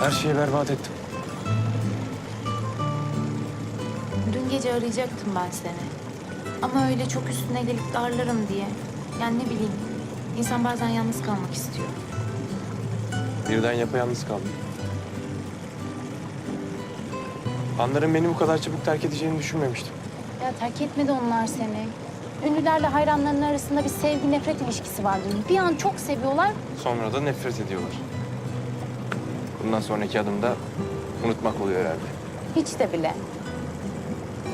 Her şeyi berbat ettim. Dün gece arayacaktım ben seni. Ama öyle çok üstüne gelip darlarım diye. Yani ne bileyim. İnsan bazen yalnız kalmak istiyor. Birden yapayalnız kaldım. Anların beni bu kadar çabuk terk edeceğini düşünmemiştim. Ya terk etmedi onlar seni. Ünlülerle hayranlarının arasında bir sevgi nefret ilişkisi vardır. Bir an çok seviyorlar. Sonra da nefret ediyorlar. Bundan sonraki adım da unutmak oluyor herhalde. Hiç de bile.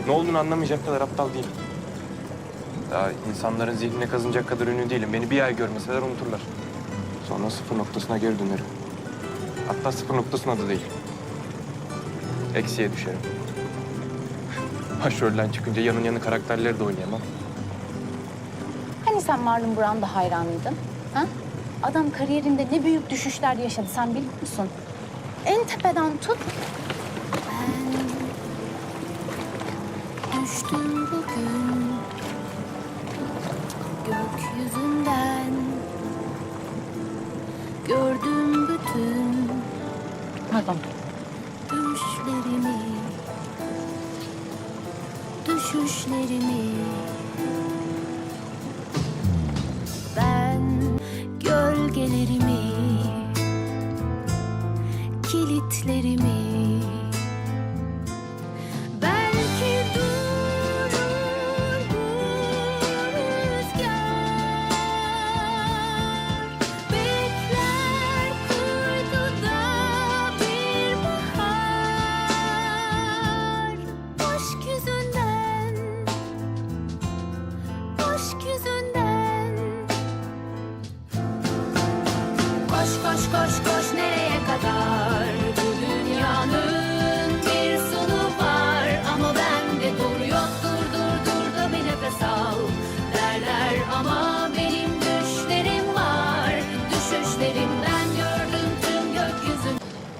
Ne olduğunu anlamayacak kadar aptal değilim. Daha insanların zihnine kazınacak kadar ünlü değilim. Beni bir ay görmeseler unuturlar. Sonra sıfır noktasına geri dönerim. Hatta sıfır noktasına da değil. Eksiye düşerim. Başrolden çıkınca yanın yanı karakterleri de oynayamam. Hani sen Marlon Brando hayranıydın? Ha? Adam kariyerinde ne büyük düşüşler yaşadı sen biliyor musun? En tepeden tut. Düştüm bugün. Gökyüzünden. Gördüm bütün Pardon. düşlerimi. Düşüşlerimi. Ben gölgelerimi Kilitlerimi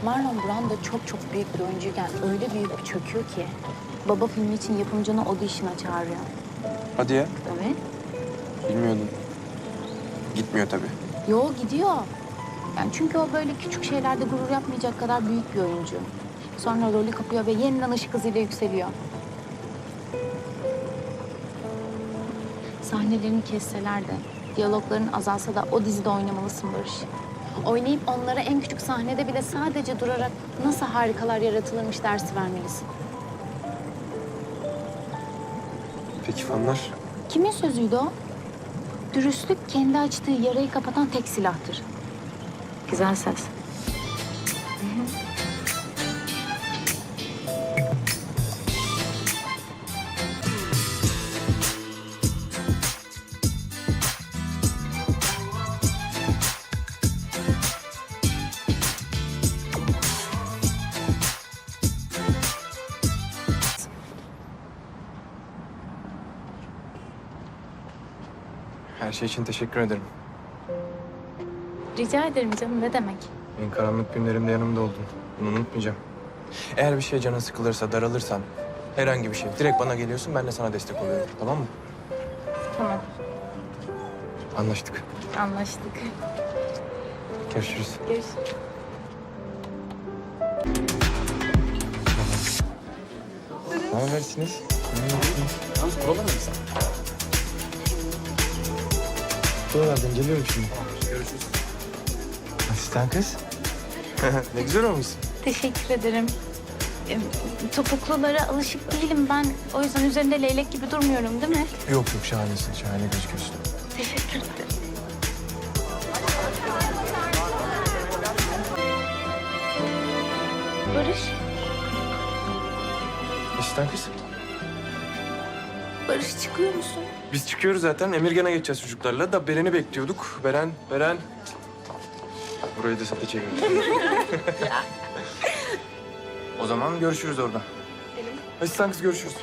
Marlon Brando çok çok büyük bir oyuncuyken öyle büyük bir çöküyor ki. Baba filmi için yapımcını audition'a çağırıyor. Hadi ya. Evet. Bilmiyordum. Gitmiyor tabii. Yo gidiyor. Yani çünkü o böyle küçük şeylerde gurur yapmayacak kadar büyük bir oyuncu. Sonra rolü kapıyor ve yeniden ışık hızıyla yükseliyor. Sahnelerini kesseler de, diyalogların azalsa da o dizide oynamalısın Barış. Oynayıp onlara en küçük sahnede bile sadece durarak nasıl harikalar yaratılırmış dersi vermelisin. Peki fanlar? Kimin sözüydü o? Dürüstlük kendi açtığı yarayı kapatan tek silahtır. Güzel söz. Her şey için teşekkür ederim. Rica ederim canım ne demek? En karanlık günlerimde yanımda oldun. Bunu unutmayacağım. Eğer bir şey canın sıkılırsa, daralırsan, herhangi bir şey, direkt bana geliyorsun, ben de sana destek oluyorum. Tamam mı? Tamam Anlaştık. anlaştık. Görüşürüz. Görüşürüz. Ne habersiniz? Yalnız buralar mısın? Buralardan geliyorum şimdi. Görüşürüz. Asistan kız. ne güzel olmuşsun. Teşekkür ederim. Topuklulara alışık değilim ben. O yüzden üzerinde leylek gibi durmuyorum değil mi? Yok yok şahanesin, şahane gözüküyorsun. Teşekkür ederim. Barış, Asistan kız. Barış çıkıyor musun? Biz çıkıyoruz zaten. Emirgan'a geçeceğiz çocuklarla. Da Beren'i bekliyorduk. Beren, Beren. Burayı da sete çevirin. o zaman görüşürüz orada. Asistan kız görüşürüz.